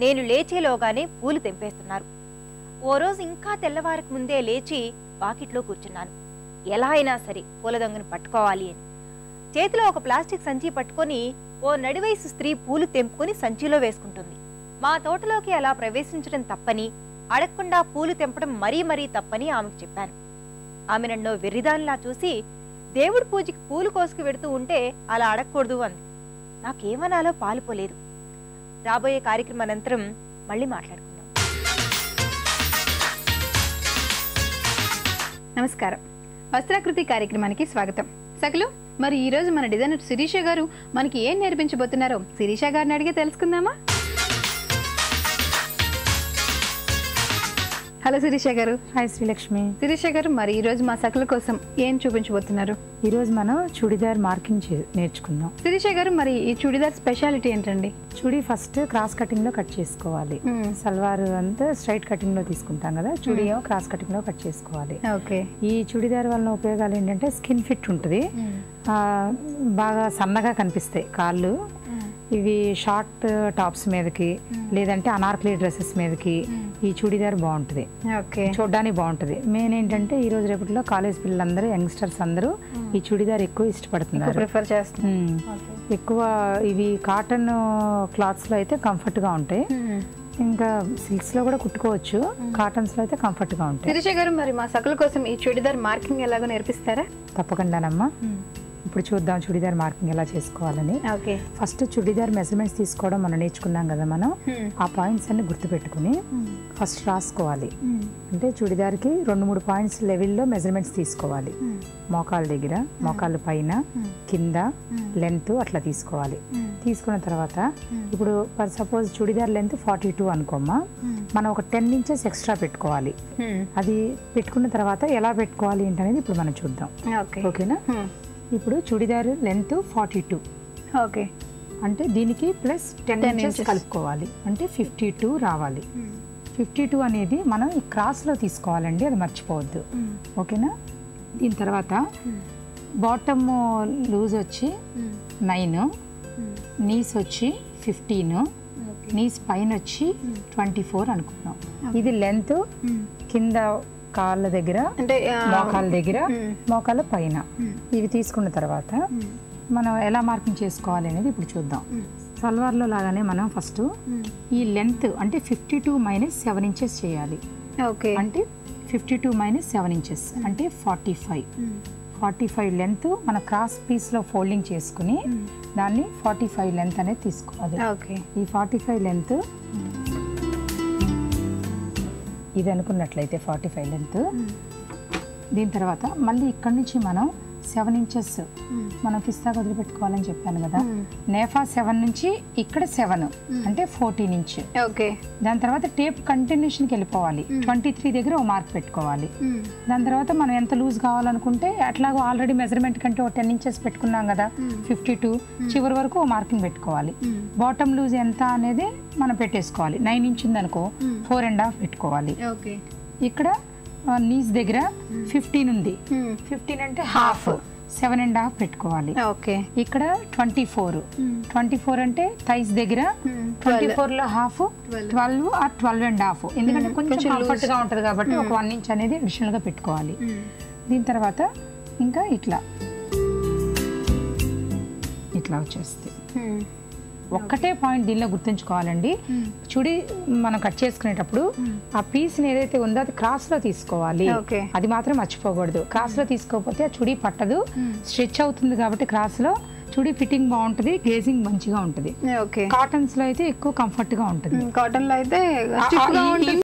నేను లేచేలోగానే పూలు తెంపేస్తున్నారు. ఓ రోజు ఇంకా తెల్లవారికి ముందే లేచి వాకిట్లో కూర్చున్నాను. ఎలా అయినా సరే పూల దొంగను పట్టుకోవాలి అని. చేతిలో ఒక ప్లాస్టిక్ సంచి పట్టుకొని ఓ నడివయసు స్త్రీ పూలు తెంపుకొని సంచిలో వేసుకుంటుంది. మా తోటలోకి అలా ప్రవేశించడం తప్పని అడగకుండా పూలు తెంపడం మరీ మరీ తప్పని ఆమెకు చెప్పాను. ఆమె నన్ను వెర్రిదానిలా చూసి దేవుడి పూజకి పూలు కోసుకు వెడుతూ ఉంటే అలా అడగకూడదు అంది. నాకేమనాలో పాలుపోలేదు. రాబోయే కార్యక్రమం అనంతరం మళ్ళీ మాట్లాడుకుందాం. నమస్కారం. వస్త్రాకృతి కార్యక్రమానికి స్వాగతం. సకలు మరి ఈ రోజు మన డిజైనర్ శిరీష గారు మనకి ఏం నేర్పించబోతున్నారో శిరీష గారిని అడిగి తెలుసుకుందామా? హలో శిరీష గారు. హాయ్ శ్రీలక్ష్మి. శిరీష గారు మరి ఈ రోజు మా సకల కోసం ఏం చూపించబోతున్నారు? ఈరోజు మనం చుడిదార్ మార్కింగ్ నేర్చుకుందాం. శిరీష గారు మరి ఈ చుడిదార్ స్పెషాలిటీ ఏంటండి? చుడి ఫస్ట్ క్రాస్ కటింగ్లో కట్ చేసుకోవాలి. సల్వార్ అంతా స్ట్రైట్ కటింగ్లో తీసుకుంటాం కదా చుడి ఏమో క్రాస్ కటింగ్లో కట్ చేసుకోవాలి. ఓకే. ఈ చుడిదార్ వలన ఉపయోగాలు ఏంటంటే స్కిన్ ఫిట్ ఉంటుంది. ఆ, బాగా సన్నగా కనిపిస్తాయి కాళ్ళు. ఇవి షార్ట్ టాప్స్ మీదకి లేదంటే అనార్కలి డ్రెస్సెస్ మీదకి ఈ చుడిదార్ బాగుంటుంది. ఓకే. చూడడానికి బాగుంటుంది. మెయిన్ ఏంటంటే ఈ రోజు రేపట్లో కాలేజ్ పిల్లలందరూ యంగ్స్టర్స్ అందరూ ఈ చుడిదార్ ఎక్కువ ఇష్టపడుతున్నారు. ప్రిఫర్ చేస్తాం మ్మ్. ఎక్కువ ఇవి కాటన్ క్లాత్స్లో అయితే కంఫర్ట్గా ఉంటాయి. ఇంకా సిల్క్స్లో కూడా కుట్టుకోవచ్చు. కాటన్స్లో అయితే కంఫర్ట్గా ఉంటాయి. శిరీష గారు మరి మా సకల కోసం ఈ చుడిదార్ మార్కింగ్ ఎలాగో నేర్పిస్తారా? తప్పకుండానమ్మా ఇప్పుడు చూద్దాం చుడిదార్ మార్కింగ్ ఎలా చేసుకోవాలని. ఓకే. ఫస్ట్ చుడిదార్ మెజర్మెంట్స్ తీసుకోవడం మనం నేర్చుకున్నాం కదా మనం. ఆ పాయింట్స్ అన్ని గుర్తుపెట్టుకుని ఫస్ట్ రాసుకోవాలి. అంటే చుడిదార్కి రెండు మూడు పాయింట్స్ లెవెల్లో మెజర్మెంట్స్ తీసుకోవాలి. మోకాళ్ళ దగ్గర మోకాళ్ళ పైన కింద లెంత్ అట్లా తీసుకోవాలి. తీసుకున్న తర్వాత ఇప్పుడు for suppose churidar length forty two అనుకోమ్మా. మనం ఒక టెన్ ఇంచెస్ ఎక్స్ట్రా పెట్టుకోవాలి. అది పెట్టుకున్న తర్వాత ఎలా పెట్టుకోవాలి ఏంటనేది ఇప్పుడు మనం చూద్దాం. ఓకే. ఓకేనా? ఇప్పుడు churidar length forty two. Okay. అంటే దీనికి ప్లస్ టెన్ 10 ఇంచెస్. కలుపుకోవాలి. అంటే ఫిఫ్టీ టూ రావాలి. ఫిఫ్టీ టూ అనేది మనం ఈ క్రాస్లో తీసుకోవాలండి అది మర్చిపోవద్దు. ఓకేనా? దీని తర్వాత బాటమ్ లూజ్ వచ్చి నైన్. నీస్ వచ్చి ఫిఫ్టీన్. నీస్ పైన వచ్చి ట్వంటీ ఫోర్ అనుకున్నాం ఇది లెంత్ కింద కాళ్ళ దగ్గర అంటే మోకాళ్ళ దగ్గర. మోకాళ్ళ పైన. ఇవి తీసుకున్న తర్వాత మనం ఎలా మార్కింగ్ చేసుకోవాలి అనేది ఇప్పుడు చూద్దాం. సల్వార్లో లాగానే మనం ఫస్ట్ ఈ లెంత్ అంటే fifty two minus seven inches చేయాలి. ఓకే. అంటే fifty two minus seven inches అంటే forty five. Forty five length మన క్రాస్ పీస్లో ఫోల్డింగ్ చేసుకుని దాన్ని ఫార్టీ ఫైవ్ లెంత్ అనేది తీసుకోవాలి. ఓకే. ఈ ఫార్టీ ఫైవ్ లెంత్ ఇది అనుకున్నట్లయితే ఫార్టీ ఫైవ్ లెంత్ దీని తర్వాత మళ్ళీ ఇక్కడ నుంచి మనం సెవెన్ ఇంచెస్ మనం పిస్తా వదిలిపెట్టుకోవాలని చెప్పాను కదా. నేఫా సెవెన్ నుంచి ఇక్కడ సెవెన్ అంటే ఫోర్టీన్ ఇంచ్ ఓకే దాని తర్వాత టేప్ కంటిన్యూషన్కి వెళ్ళిపోవాలి. ట్వంటీ త్రీ దగ్గర ఓ మార్క్ పెట్టుకోవాలి. దాని తర్వాత మనం ఎంత లూజ్ కావాలనుకుంటే అట్లాగో ఆల్రెడీ మెజర్మెంట్ కంటే ఒక టెన్ ఇంచెస్ పెట్టుకున్నాం కదా ఫిఫ్టీ టూ చివరి వరకు ఓ మార్కింగ్ పెట్టుకోవాలి. బాటమ్ లూజ్ ఎంత అనేది మనం పెట్టేసుకోవాలి. నైన్ ఇంచ్ ఉందనుకో ఫోర్ అండ్ హాఫ్ పెట్టుకోవాలి. ఓకే ఇక్కడ నీస్ దగ్గర ఫిఫ్టీన్ ఉంది. ఫిఫ్టీన్ అంటే హాఫ్ సెవెన్ అండ్ హాఫ్ పెట్టుకోవాలి. ఓకే. ఇక్కడ ట్వంటీ ఫోర్ ట్వంటీ ఫోర్ అంటే థైస్ దగ్గర ట్వంటీ ఫోర్లో హాఫ్ ట్వెల్వ్ ఆ ట్వెల్వ్ అండ్ హాఫ్ ఎందుకంటే కొంచెం కంఫర్ట్గా ఉంటది కాబట్టి ఒక వన్ ఇంచ్ అనేది అడిషనల్గా పెట్టుకోవాలి. దీని తర్వాత ఇంకా ఇట్లా. ఇట్లా వచ్చేస్తుంది ఒక్కటే పాయింట్ దీనిలో గుర్తుంచుకోవాలండి. చుడి మనం కట్ చేసుకునేటప్పుడు ఆ పీస్ ఏదైతే ఉందో అది క్రాస్లో తీసుకోవాలి అది మాత్రం మర్చిపోకూడదు. క్రాస్లో తీసుకోకపోతే ఆ చుడి పట్టదు. స్ట్రెచ్ అవుతుంది కాబట్టి క్రాస్లో చుడి ఫిట్టింగ్ బాగుంటది గేజింగ్ మంచిగా ఉంటుంది. కాటన్స్లో అయితే ఎక్కువ కంఫర్ట్గా ఉంటుంది. కాటన్లో అయితే